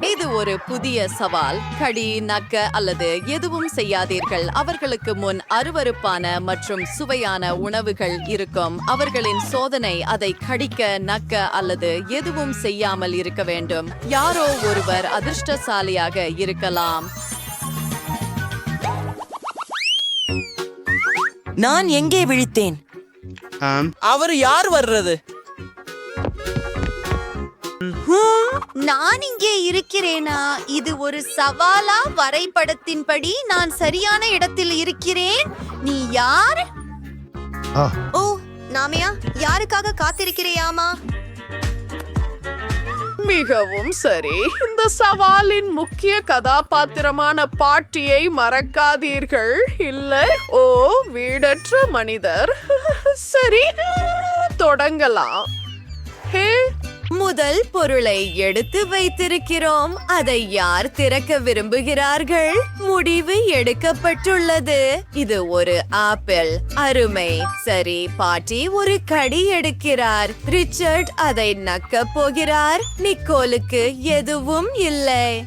இது ஒரு புதிய சவால். கடி நக்க அல்லது எதுவும் செய்யாதீர்கள். அவர்களுக்கு முன் அருவருப்பான மற்றும் சுவையான உணவுகள் இருக்கும். அவர்களின் சோதனை அதை கடிக்க நக்க அல்லது எதுவும் செய்யாமல் இருக்க வேண்டும். யாரோ ஒருவர் அதிர்ஷ்டசாலியாக இருக்கலாம். நான் எங்கே விழித்தேன்? அவர் யார் வர்றது? நான் இங்கே இருக்கிறேனா? இது ஒரு சவாலா? வரைபடத்தின்படி நான் சரியான இடத்தில் இருக்கிறேன். நீ யார்? ஓ நாமையா? யாருக்காக காத்திருக்கிறையாமா? மிகவும் சரி. இந்த சவாலின் முக்கிய கதாபாத்திரமான பாட்டியை மறக்காதீர்கள். இல்லை ஓ வீடற்ற மனிதர். சரி தொடங்கலாம். ஹே முதல் பொருளை எடுத்து வைத்திருக்கிறோம். அதை யார் திறக்க விரும்புகிறார்கள்? முடிவு எடுக்கப்பட்டுள்ளது. இது ஒரு ஆப்பிள். அருமை. சரி பாட்டி ஒரு கடி எடுக்கிறார். ரிச்சர்ட் அதை நக்கப் போகிறார். நிக்கோலுக்கு எதுவும் இல்லை.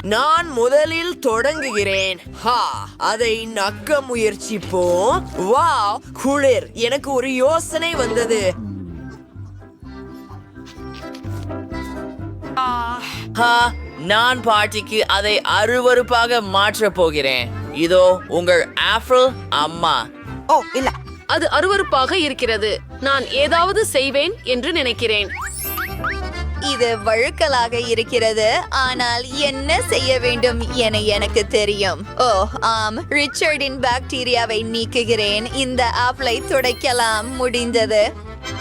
நான் முதலில் தொடங்குகிறேன். ஹா அதை நக்க முயற்சிப்போம். வா குளிர். எனக்கு ஒரு யோசனை வந்தது. நான் பாட்டிக்கு அதை அருவருப்பாக மாற்றப் போகிறேன். இதோ உங்கள் ஆப்பிள் அம்மா. ஓ இல்ல. அது அருவருப்பாக இருக்கிறது. நான் ஏதாவது செய்வேன் என்று நினைக்கிறேன். இது வழுக்கலாக இருக்கிறது. ஆனால் என்ன செய்ய வேண்டும் என எனக்கு தெரியும். ஓ ஆம். ரிச்சர்டின் பாக்டீரியாவை நீக்குகிறேன். இந்த ஆப்பிளை துடைக்கலாம். முடிந்தது.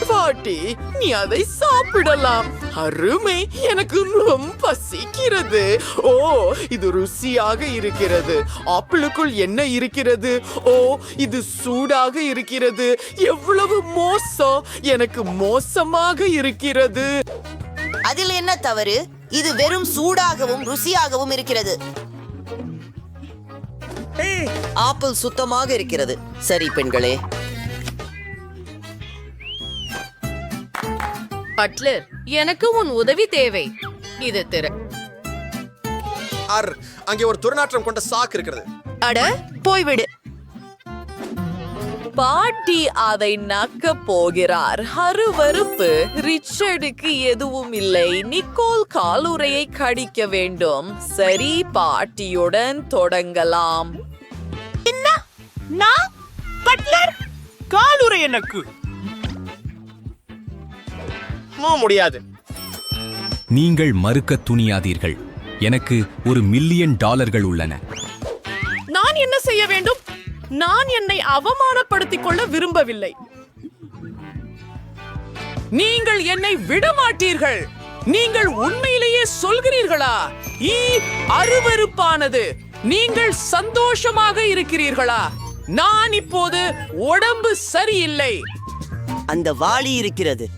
பாட்டி நீ அதை சாப்பிடலாம். அருமை! எனக்கு ரொம்ப பசிக்கிறது ஓ இது ருசியாக இருக்கிறது. ஆப்பிளுக்குள் என்ன இருக்கிறது? ஓ இது சூடாக இருக்கிறது. எவ்வளவு மோசம்! எனக்கு மோசமாக இருக்கிறது. அதில் என்ன தவறு? இது வெறும் சூடாகவும் ருசியாகவும் இருக்கிறது. ஆப்பிள் சுத்தமாக இருக்கிறது. சரி பெண்களே. பட்லர் எனக்கு உன் உதவி தேவை. இது திற அர் அங்கே ஒரு துர்நாற்றம் கொண்ட சாக்கு இருக்கிறது. அட போய்விடு பாட்டி அதை நக்க போகிறார். அருவருப்பு ரிச்சர்டுக்கு எதுவும் இல்லை. நிக்கோல் காலுறையை கடிக்க வேண்டும். சரி பாட்டியுடன் தொடங்கலாம். நான்? பட்லர் காலுரை எனக்கு. முடியாது. நீங்கள் மறுக்க துணியாதீர்கள். எனக்கு ஒரு மில்லியன் டாலர்கள் உள்ளன. நான் என்ன செய்ய வேண்டும்? நான் என்னை அவமானப்படுத்திக் கொள்ள விரும்பவில்லை. நீங்கள் என்னை விடமாட்டீர்கள். நீங்கள் உண்மையிலேயே சொல்கிறீர்களா? ஈ அருவருப்பானது. நீங்கள் சந்தோஷமாக இருக்கிறீர்களா? நான் இப்போது உடம்பு சரியில்லை. அந்த வாளி இருக்கிறது.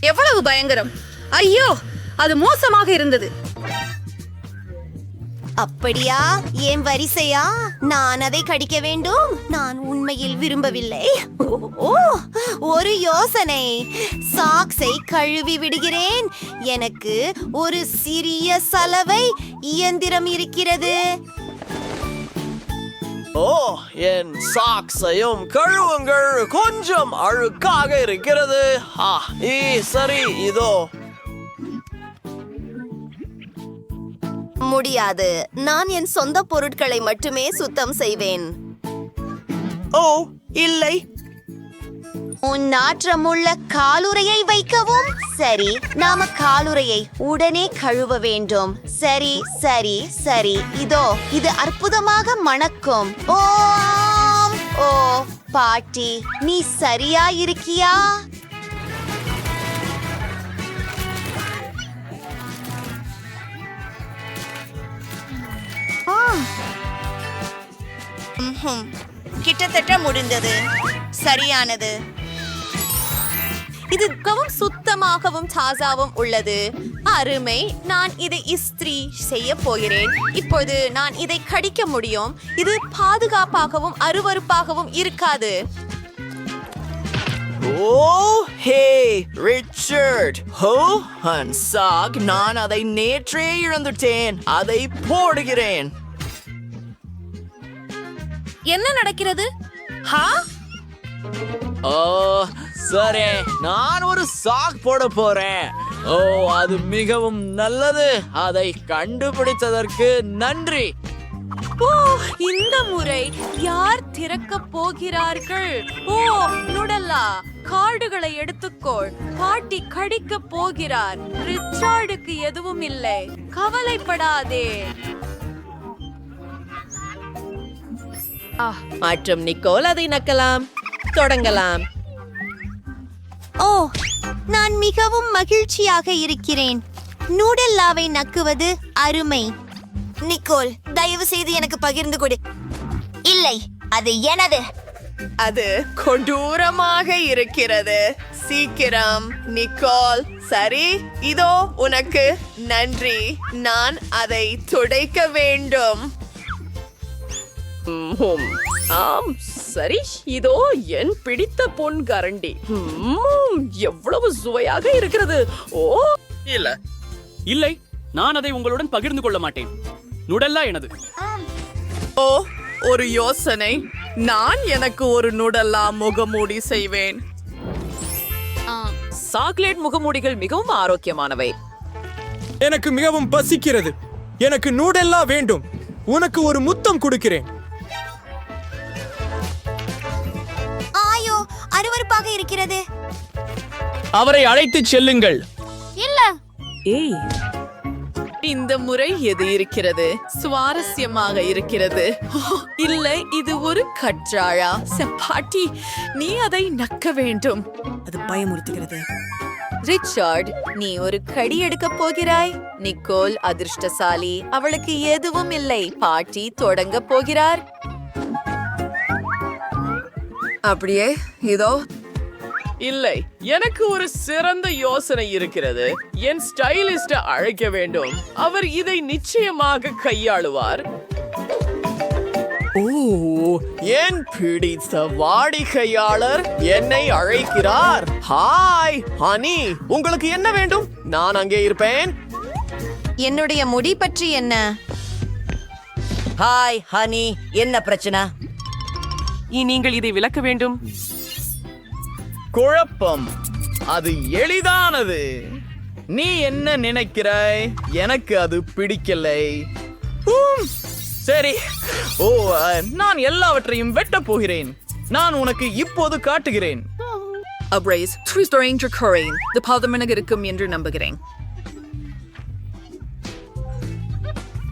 எவ்வளவு பயங்கரம்? ஐயோ அது மோசமாக இருந்தது. அப்படியா? ஏன் வரிசையா? நான் அதை கடிக்க வேண்டும். நான் உண்மையில் விரும்பவில்லை. ஓ ஒரு யோசனை. சாக்ஸை கழுவி விடுகிறேன். எனக்கு ஒரு சிறிய சலவை இயந்திரம் இருக்கிறது. ஓ என் சாக்ஸையும் கழுவுங்கள் கொஞ்சம் அழுக்காக இருக்கிறது. ஆ ஈ சரி இதோ. முடியாது. நான் என் சொந்த பொருட்களை மட்டுமே சுத்தம் செய்வேன். ஓ இல்லை. உன் நாற்றமுள்ள காலுறையை வைக்கவும். சரி நாம காலுறையை உடனே கழுவ வேண்டும். சரி சரி சரி. இதோ இது அற்புதமாக மணக்கும். ஓம் ஓ பாட்டி நீ சரியா இருக்கியா? ம்ஹும். கிட்டத்தட்ட முடிந்தது. சரியானது. இது மிகவும் சுத்தமாகவும் தாசாவும் உள்ளது. அருமை நான் இதை இஸ்திரி செய்ய போகிறேன். இப்போது நான் இதை கடிக்க முடியும். இது பாதுகாப்பாகவும் அருவருப்பாகவும் இருக்காது. Oh hey Richard. ஹோ ஹன்சாக் நான் அதை நேற்றே இழந்துட்டேன். அதை போடுகிறேன். என்ன நடக்கிறது? ஹா? ஓ சரி நான் ஒரு சாக் போட போறேன். ஓ அது மிகவும் நல்லது. அதை கண்டுபிடித்ததற்கு நன்றி. ஓ இந்த முறை யார் திறக்க போகிறார்கள்? ஓ நுடல்லா கார்டுகளை எடுத்துக்கொள். பாட்டி கடிக்க போகிறார். ரிச்சார்டுக்கு எதுவும் இல்லை. கவலைப்படாதே. மற்றும் நிக்கோல் அதை நக்கலாம். தொடங்கலாம். ஓ நான் மிகவும் மகிழ்ச்சியாக இருக்கிறேன். நூடல்லாவை நக்குவது அருமை. நிக்கோல் தயவு செய்து எனக்கு பகிர்ந்து கொடு. இல்லை அது எனது. அது கொடூரமாக இருக்கிறது. சீக்கிரம் நிக்கோல். சரி இதோ உனக்கு. நன்றி நான் அதை துடைக்க வேண்டும். ஆம் சரி. இதோ என் பிடித்த பொன் கரண்டி. எவ்வளவு சுவையாக இருக்கிறது. ஓ. இல்ல. இல்லை நான் அதை உங்களுடன் பகிர்ந்து கொள்ள மாட்டேன். நுடல்லா எனது. ஓ ஒரு யோசனை. நான் எனக்கு ஒரு நுடல்லா முகமூடி செய்வேன். சாக்லேட் முகமூடிகள் மிகவும் ஆரோக்கியமானவை. எனக்கு மிகவும் பசிக்கிறது. எனக்கு நூடெல்லா வேண்டும். உனக்கு ஒரு முத்தம் கொடுக்கிறேன். அவரை அழைத்துச் செல்லுங்கள். இல்ல. இந்த முறை எது இருக்கிறது? சுவாரஸ்யமாக இருக்கிறது. இல்லை இது ஒரு கற்றாழா? செப்பாட்டி நீ அதை நக்க வேண்டும். அது பயமுறுத்துகிறது. ரிச்சர்ட் நீ ஒரு கடி எடுக்கப் போகிறாய்? நிக்கோல் அதிர்ஷ்டசாலி அவளுக்கு எதுவும் இல்லை. பாட்டி தொடங்க போகிறார். அப்படியே இதோ இல்லை எனக்கு ஒரு சிறந்த யோசனை இருக்கிறது. என் ஸ்டைலிஸ்ட அழைக்க வேண்டும். அவர் இதை நிச்சயமாக கையாளுவார். ஓ என் பிடித்த வாடிக்கையாளர் என்னை அழைக்கிறார். ஹாய் ஹனி உங்களுக்கு என்ன வேண்டும்? நான் அங்கே இருப்பேன். என்னுடைய முடி பற்றி என்ன? ஹாய் ஹனி என்ன பிரச்சனை? நீங்கள் இதை விளக்க வேண்டும். குழப்பம். அது எளிதானது. நீ என்ன நினைக்கிறாய்? எனக்கு அது பிடிக்கலை. சரி. ஓ நான் எல்லாவற்றையும் வெட்டப் போகிறேன். நான் உனக்கு இப்போது காட்டுகிறேன். அப்ரைஸ் ட்விஸ்டரிங் குறைன் இது பதமெனக இருக்கும் என்று நம்புகிறேன்.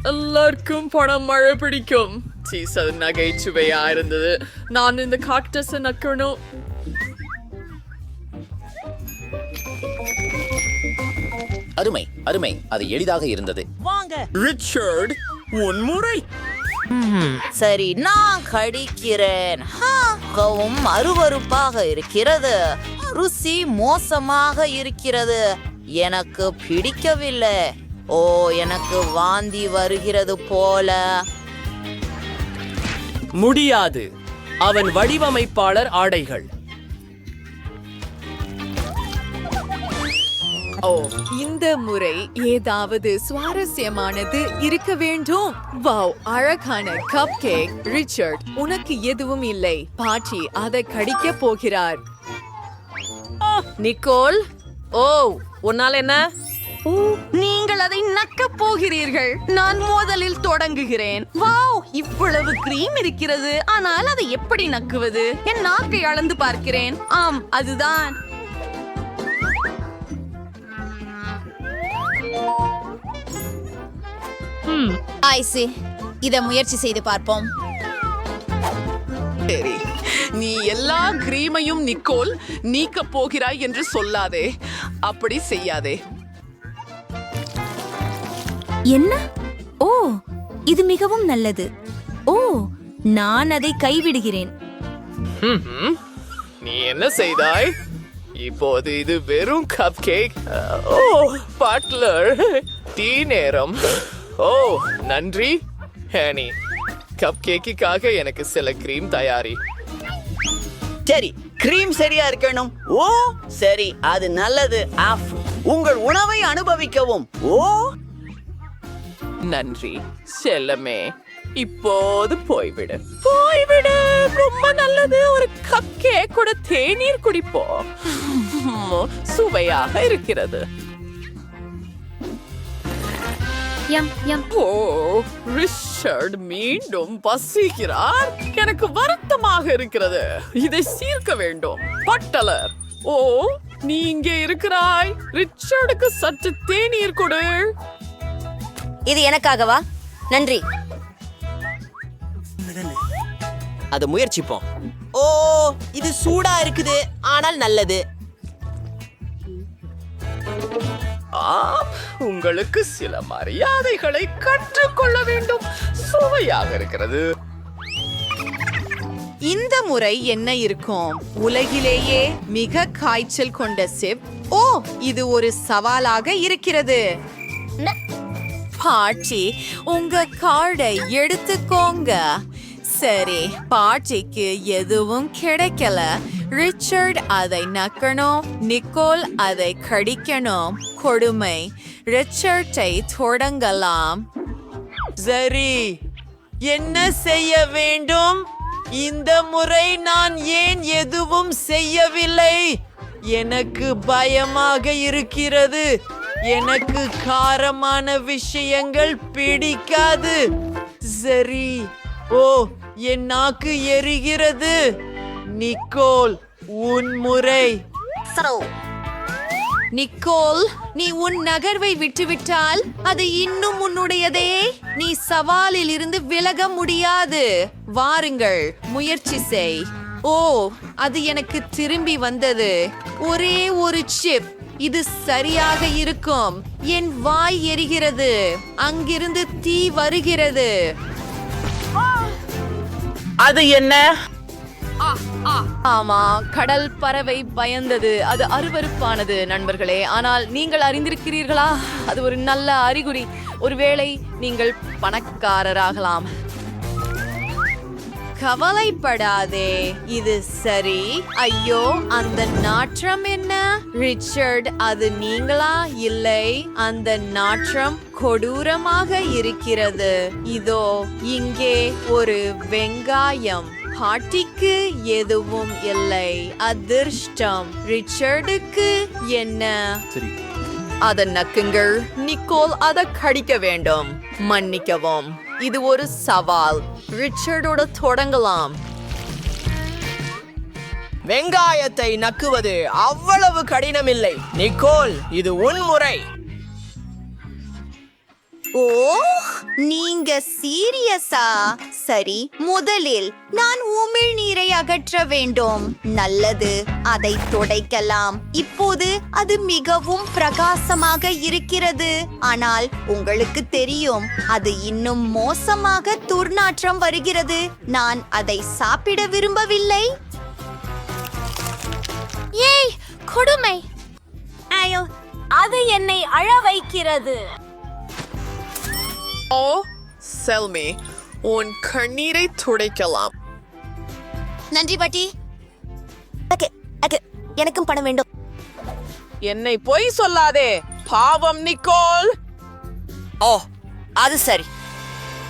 எல்லாருக்கும் பணம் மழை பிடிக்கும். சீஸ் அது நகைச்சுவையா இருந்தது. நான் இந்த காக்டஸ் நக்கணும். அருமை அருமை. அது எளிதாக இருந்தது. ரிச்சர்ட் உன் முறை. சரி நான் கடிக்கிறேன். மிகவும் அருவருப்பாக இருக்கிறது. ருசி மோசமாக இருக்கிறது. எனக்கு பிடிக்கவில்லை. ஓ எனக்கு வாந்தி வருகிறது போல. முடியாது. அவன் வடிவமைப்பாளர் ஆடைகள். ஓ இந்த முறை ஏதாவது சுவாரஸ்யமானது இருக்க வேண்டும்? வாவ் அழகான கப் கேக் ரிச்சர்ட் உனக்கு எதுவும் இல்லை. பாட்டி அதை கடிக்க போகிறார். நிக்கோல் ஓ உன்னால் என்ன? நீங்கள் அதை நக்கப் போகிறீர்கள். நான் மோதலில் தொடங்குகிறேன். வாவ் இவ்வளவு கிரீம் இருக்கிறது. ஆனால் அதை எப்படி நக்குவது? என் நாக்கை அளந்து பார்க்கிறேன். ஆம் அதுதான். ஐசி இத முயற்சி செய்து பார்ப்போம். சரி. நீ எல்லா கிரீமையும் நிக்கோல் நீக்க போகிறாய் என்று சொல்லாதே. அப்படி செய்யாதே. என்ன? ஓ இது மிகவும் நல்லது. ஓ நான் அதை கைவிடுகிறேன். நீ என்ன செய்தாய்? இப்போது இது வெறும் கப் கேக் ஓ பாட்லர் டீ நேரம் ஓ நன்றி. ஹேனி கப் கேக்குக்காக எனக்கு சில கிரீம் தயாரி. சரி கிரீம் சரியா இருக்கணும்? ஓ சரி அது நல்லது. ஆஃப். உங்கள் உணவை அனுபவிக்கவும். ஓ. நன்றி செல்லமே. இப்போது போய்விடு. போய்விடு ரொம்ப நல்லது. ஒரு கப் கேக் கூட தேநீர் குடிப்போம். சுவையாக இருக்கிறது. யம் யம் ஓ ரிச்சர்ட் மீண்டும் பசிக்கிறார். எனக்கு வருத்தமாக இருக்கிறது. இதை சீர்க்க வேண்டும். பட்டலர். ஓ நீ இங்கே இருக்கிறாய். ரிச்சர்டுக்கு சற்று தேநீர் கொடு. இது எனக்காகவா? நன்றி. அதை முயற்சிப்போம். ஓ இது சூடா இருக்குது. ஆனால் நல்லது. ஆம் உங்களுக்கு சில மரியாதைகளை கற்றுக்கொள்ள வேண்டும். சுவையாக இருக்கிறது. இந்த முறை என்ன இருக்கும்? உலகிலேயே மிக காய்ச்சல் கொண்ட சிப். ஓ இது ஒரு சவாலாக இருக்கிறது. பாட்டி உங்க கார்டை எடுத்துக்கோங்க. சரி பாட்டிக்கு எதுவும் கிடைக்கல. ரிச்சர்ட் அதை நக்கணும் நிக்கோல் அதை கடிக்கணும் கொடுமை. ரிச்சர்டை தொடங்கலாம். சரி என்ன செய்ய வேண்டும்? இந்த முறை நான் ஏன் எதுவும் செய்யவில்லை? எனக்கு பயமாக இருக்கிறது. எனக்கு காரமான விஷயங்கள் பிடிக்காது. சரி ஓ என் நாக்கு எரிகிறது. நிக்கோல் உன் முறை. நிக்கோல் நீ உன் நகர்வை விட்டுவிட்டால் அது இன்னும் உன்னுடையதே. நீ சவாலில் இருந்து விலக முடியாது. வாருங்கள் முயற்சி செய். ஓ அது எனக்கு திரும்பி வந்தது. ஒரே ஒரு சிப். இது சரியாக இருக்கும். என் வாய் எரிகிறது. அங்கிருந்து தீ வருகிறது. அது என்ன? ஆமா கடல் பறவை பயந்தது. அது அருவருப்பானது நண்பர்களே. ஆனால் நீங்கள் அறிந்திருக்கிறீர்களா? அது ஒரு நல்ல அறிகுறி. ஒருவேளை நீங்கள் பணக்காரராகலாம். கவலைப்படாதே. இது சரி. ஐயோ அந்த நாற்றம் என்ன? ரிச்சர்ட் அது நீங்களா? இல்லை. அந்த நாற்றம் கொடூரமாக இருக்கிறது. இதோ இங்கே ஒரு வெங்காயம். பாட்டிக்கு எதுவும் இல்லை. அதிர்ஷ்டம். ரிச்சர்டுக்கு என்ன? சரி. அத நக்குங்கள் நிக்கோல் அத கடிக்க வேண்டும். மன்னிக்கவும் இது ஒரு சவால். ரிச்சர்டோட தொடங்கலாம். வெங்காயத்தை நக்குவது அவ்வளவு கடினமில்லை. நிக்கோல் இது உன் ஓ நீங்க சீரியஸா? சரி முதலில் நான் உமிழ்நீரை அகற்ற வேண்டும். நல்லது அதை துடைக்கலாம். இப்போது அது மிகவும் பிரகாசமாக இருக்கிறது. ஆனால் உங்களுக்கு தெரியும் அது இன்னும் மோசமாக துர்நாற்றம் வருகிறது. நான் அதை சாப்பிட விரும்பவில்லை. ஏய் கொடுமை. அது என்னை அழ வைக்கிறது. ஓ செல்மி உன் கண்ணீரை துடைக்கலாம். நன்றி பாட்டி. Okay okay. எனக்கும் பணம் வேண்டும். என்னை பொய் சொல்லாதே பாவம் நிக்கோல். ஓ அது சரி.